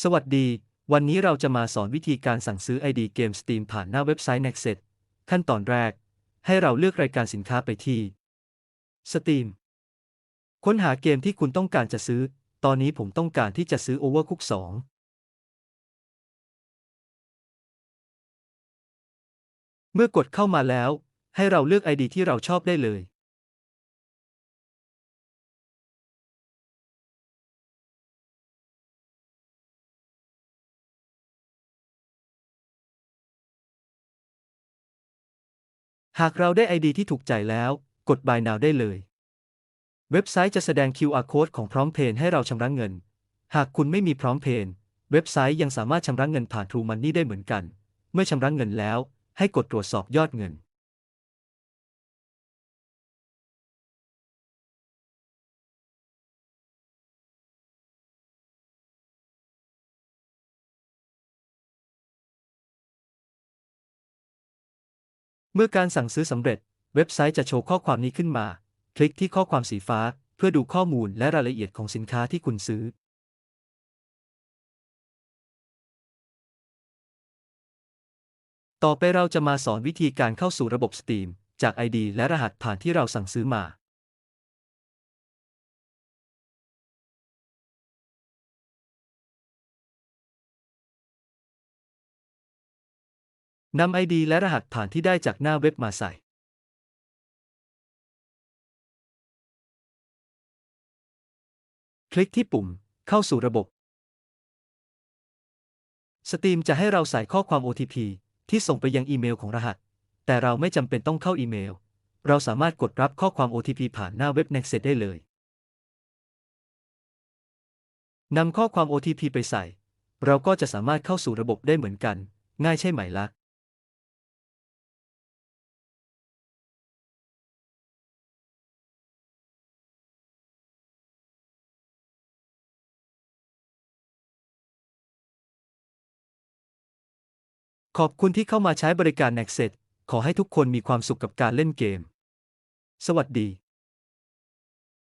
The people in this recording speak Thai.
สวัสดี วันนี้เราจะมาสอนวิธีการสั่งซื้อ ID เกม Steam ผ่านหน้าเว็บไซต์ Nexet ขั้นตอนแรก ให้เราเลือกรายการสินค้าไปที่ Steam ค้นหาเกมที่คุณต้องการจะซื้อ ตอนนี้ผมต้องการที่จะซื้อ Overcooked 2เมื่อกดเข้ามาแล้ว ให้เราเลือก ID ที่เราชอบได้เลย หากเราได้ไอดีที่ถูกใจแล้ว กด Buy Now ได้เลย เว็บไซต์จะแสดง QR Code ของพร้อมเพย์ให้เราชำระเงิน หากคุณไม่มีพร้อมเพย์เว็บไซต์ยังสามารถชำระเงินผ่าน True Money ได้เหมือนกัน เมื่อชำระเงินแล้ว ให้กดตรวจสอบยอดเงิน เมื่อการสั่งซื้อสำเร็จ เว็บไซต์จะโชว์ข้อความนี้ขึ้นมา คลิกที่ข้อความสีฟ้าเพื่อดูข้อมูลและรายละเอียดของสินค้าที่คุณซื้อ ต่อไปเราจะมาสอนวิธีการเข้าสู่ระบบ Steam จาก ID และรหัสผ่านที่เราสั่งซื้อมา นำ ID และรหัสผ่านที่ได้จากหน้าเว็บมาใส่ คลิกที่ปุ่ม เข้าสู่ระบบ Steam จะให้เราใส่ข้อความ OTP ที่ส่งไปยังอีเมลของรหัส แต่เราไม่จำเป็นต้องเข้าอีเมล เราสามารถกดรับข้อความ OTP ผ่านหน้าเว็บ Nexet ได้เลยนำข้อความ OTP ไปใส่ เราก็จะสามารถเข้าสู่ระบบได้เหมือนกัน ง่ายใช่ไหมล่ะ ขอบคุณที่เข้ามาใช้บริการ Nexet ขอให้ทุกคนมีความสุขกับการเล่นเกม สวัสดี